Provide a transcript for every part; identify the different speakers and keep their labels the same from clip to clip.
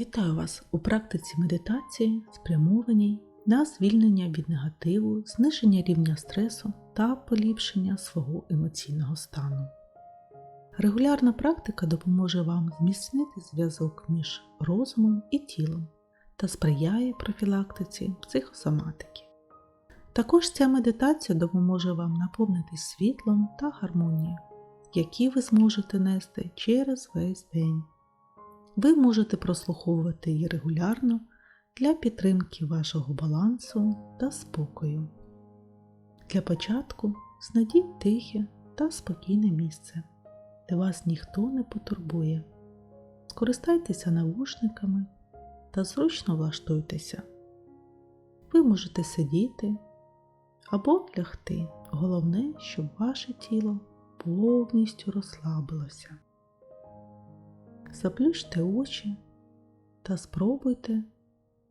Speaker 1: Вітаю вас у практиці медитації, спрямованій на звільнення від негативу, зниження рівня стресу та поліпшення свого емоційного стану. Регулярна практика допоможе вам зміцнити зв'язок між розумом і тілом та сприяє профілактиці психосоматики. Також ця медитація допоможе вам наповнитись світлом та гармонією, які ви зможете нести через весь день. Ви можете прослуховувати її регулярно для підтримки вашого балансу та спокою. Для початку знайдіть тихе та спокійне місце, де вас ніхто не потурбує. Скористайтеся навушниками та зручно влаштуйтеся. Ви можете сидіти або лягти. Головне, щоб ваше тіло повністю розслабилося. Заплющте очі та спробуйте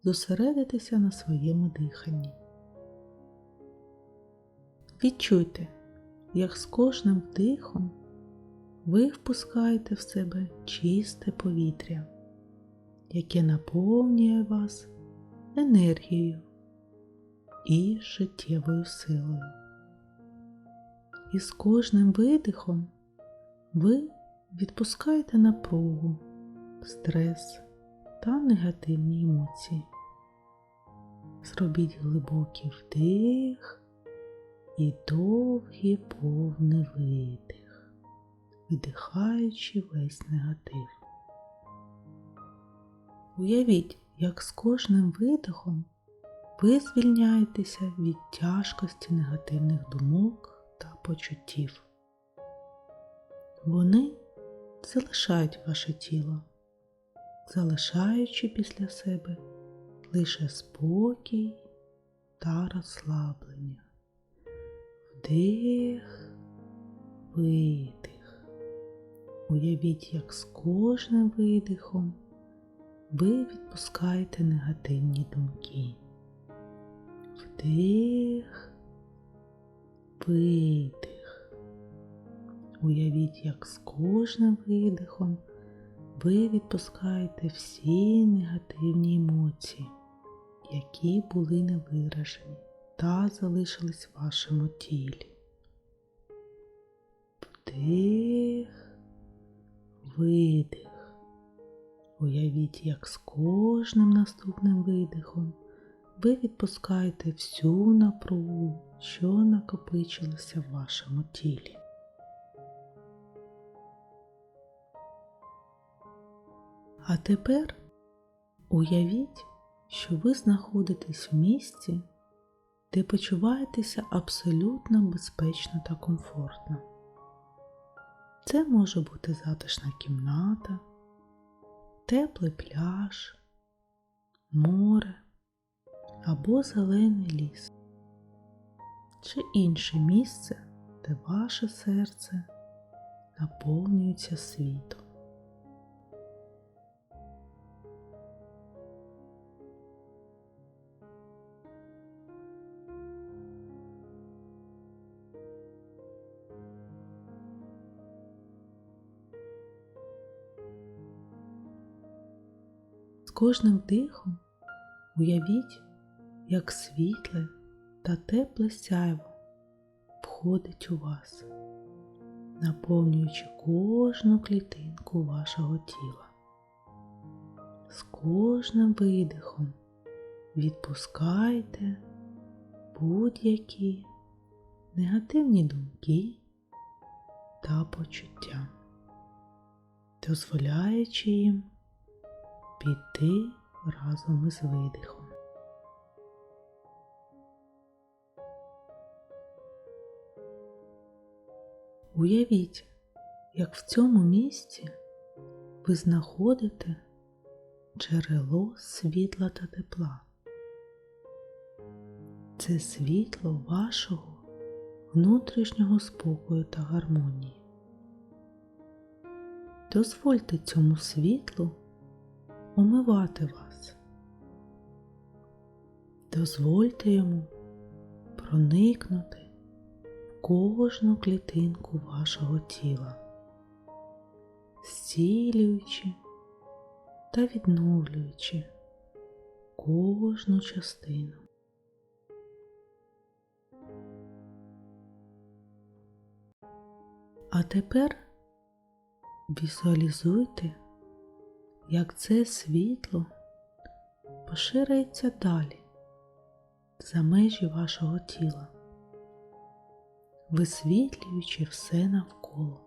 Speaker 1: зосередитися на своєму диханні. Відчуйте, як з кожним вдихом ви впускаєте в себе чисте повітря, яке наповнює вас енергією і життєвою силою. І з кожним видихом ви відпускайте напругу, стрес та негативні емоції. Зробіть глибокий вдих і довгий повний видих, видихаючи весь негатив. Уявіть, як з кожним видихом ви звільняєтеся від тяжкості негативних думок та почуттів. Вони залишають ваше тіло, залишаючи після себе лише спокій та розслаблення. Вдих, видих. Уявіть, як з кожним видихом ви відпускаєте негативні думки. Вдих, видих. Уявіть, як з кожним видихом ви відпускаєте всі негативні емоції, які були невиражені та залишились в вашому тілі. Вдих, видих. Уявіть, як з кожним наступним видихом ви відпускаєте всю напругу, що накопичилася в вашому тілі. А тепер уявіть, що ви знаходитесь в місці, де почуваєтеся абсолютно безпечно та комфортно. Це може бути затишна кімната, теплий пляж, море або зелений ліс, чи інше місце, де ваше серце наповнюється світом. З кожним дихом уявіть, як світле та тепле сяйво входить у вас, наповнюючи кожну клітинку вашого тіла. З кожним видихом відпускайте будь-які негативні думки та почуття, дозволяючи їм піти разом із видихом. Уявіть, як в цьому місці ви знаходите джерело світла та тепла. Це світло вашого внутрішнього спокою та гармонії. Дозвольте цьому світлу омивати вас. Дозвольте йому проникнути в кожну клітинку вашого тіла, зцілюючи та відновлюючи кожну частину. А тепер візуалізуйте, як це світло поширюється далі за межі вашого тіла, висвітлюючи все навколо.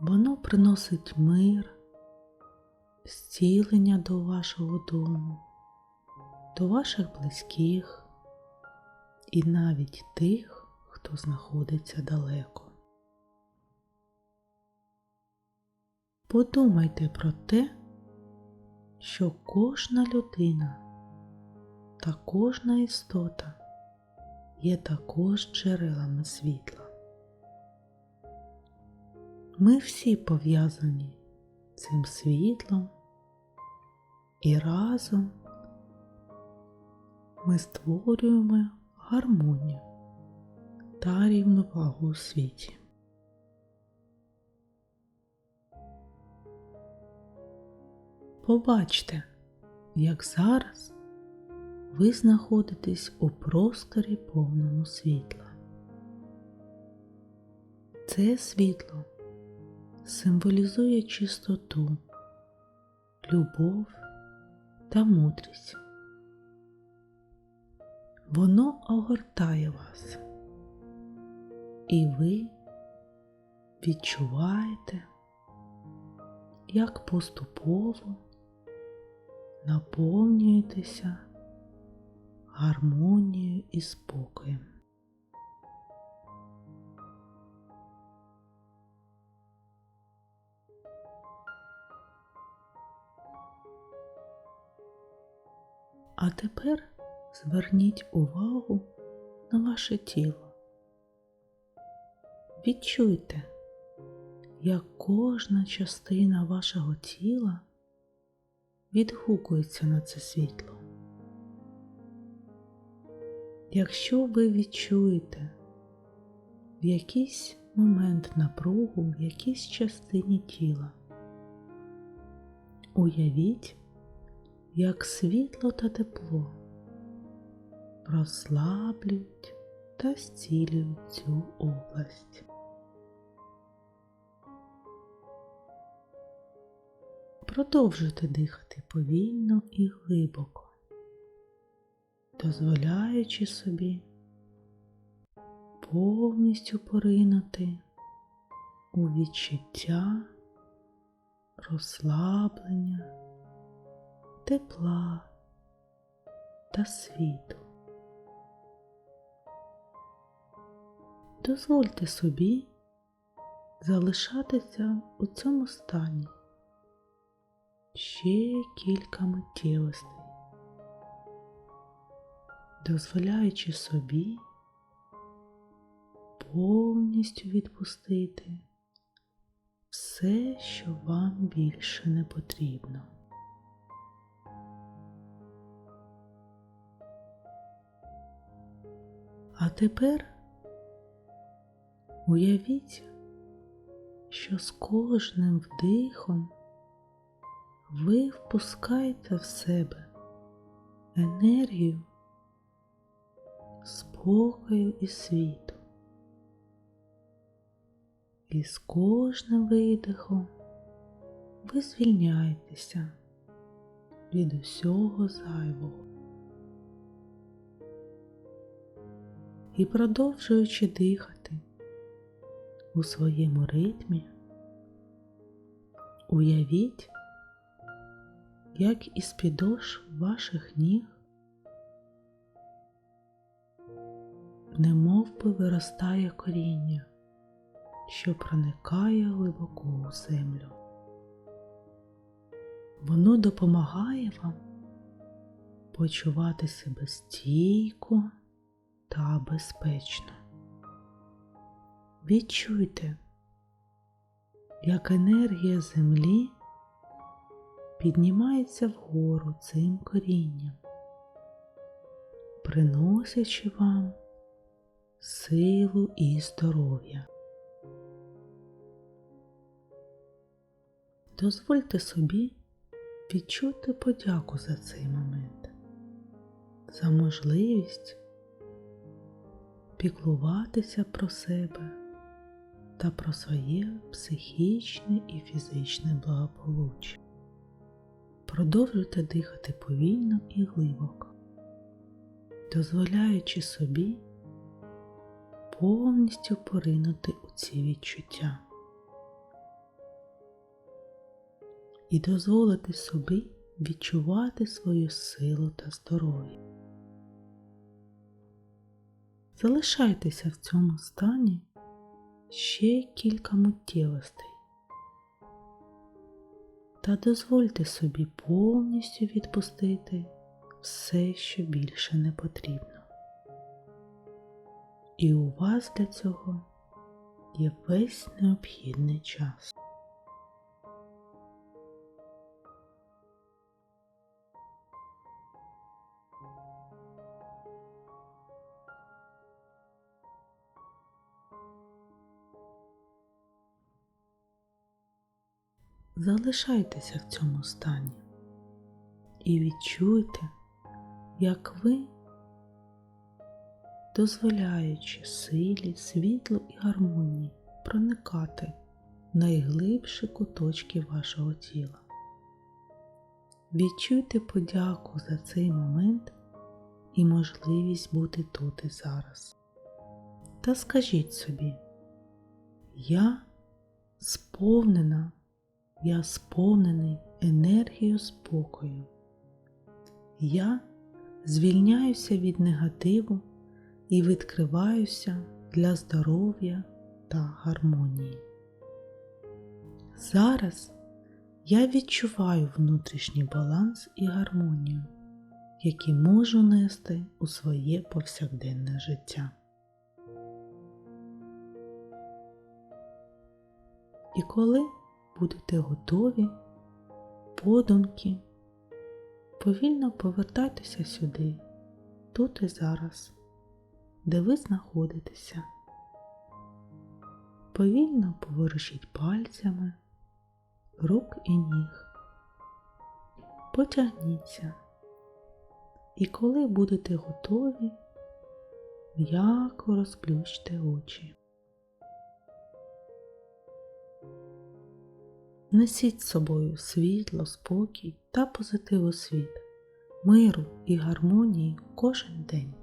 Speaker 1: Воно приносить мир, зцілення до вашого дому, до ваших близьких і навіть тих, хто знаходиться далеко. Подумайте про те, що кожна людина та кожна істота є також джерелами світла. Ми всі пов'язані цим світлом і разом ми створюємо гармонію та рівновагу у світі. Побачте, як зараз ви знаходитесь у просторі повному світла. Це світло символізує чистоту, любов та мудрість. Воно огортає вас, і ви відчуваєте, як поступово наповнюєтеся гармонією і спокоєм. А тепер зверніть увагу на ваше тіло. Відчуйте, як кожна частина вашого тіла відгукується на це світло. Якщо ви відчуєте в якийсь момент напругу в якійсь частині тіла, уявіть, як світло та тепло розслаблюють та зцілюють цю область. Продовжуйте дихати повільно і глибоко, дозволяючи собі повністю поринути у відчуття розслаблення, тепла та світу. Дозвольте собі залишатися у цьому стані ще кілька миттєвостей, дозволяючи собі повністю відпустити все, що вам більше не потрібно. А тепер уявіть, що з кожним вдихом ви впускаєте в себе енергію спокою і світу. І з кожним видихом ви звільняєтеся від усього зайвого. І продовжуючи дихати у своєму ритмі, уявіть, як із підошв ваших ніг, немов би виростає коріння, що проникає глибоко у землю. Воно допомагає вам почувати себе стійко та безпечно. Відчуйте, як енергія землі піднімається вгору цим корінням, приносячи вам силу і здоров'я. Дозвольте собі відчути подяку за цей момент, за можливість піклуватися про себе та про своє психічне і фізичне благополуччя. Продовжуйте дихати повільно і глибоко, дозволяючи собі повністю поринути у ці відчуття і дозволити собі відчувати свою силу та здоров'я. Залишайтеся в цьому стані ще кілька миттєвостей та дозвольте собі повністю відпустити все, що більше не потрібно. І у вас для цього є весь необхідний час. Залишайтеся в цьому стані і відчуйте, як ви, дозволяючи силі, світлу і гармонії проникати в найглибші куточки вашого тіла. Відчуйте подяку за цей момент і можливість бути тут і зараз. Та скажіть собі, я сповнена я сповнений енергією спокою. Я звільняюся від негативу і відкриваюся для здоров'я та гармонії. Зараз я відчуваю внутрішній баланс і гармонію, які можу нести у своє повсякденне життя. І коли будете готові, подумки, повільно повертайтеся сюди, тут і зараз, де ви знаходитеся. Повільно поворушіть пальцями, рук і ніг. Потягніться. І коли будете готові, м'яко розплющте очі. Несіть з собою світло, спокій та позитив у світ, миру і гармонії кожен день.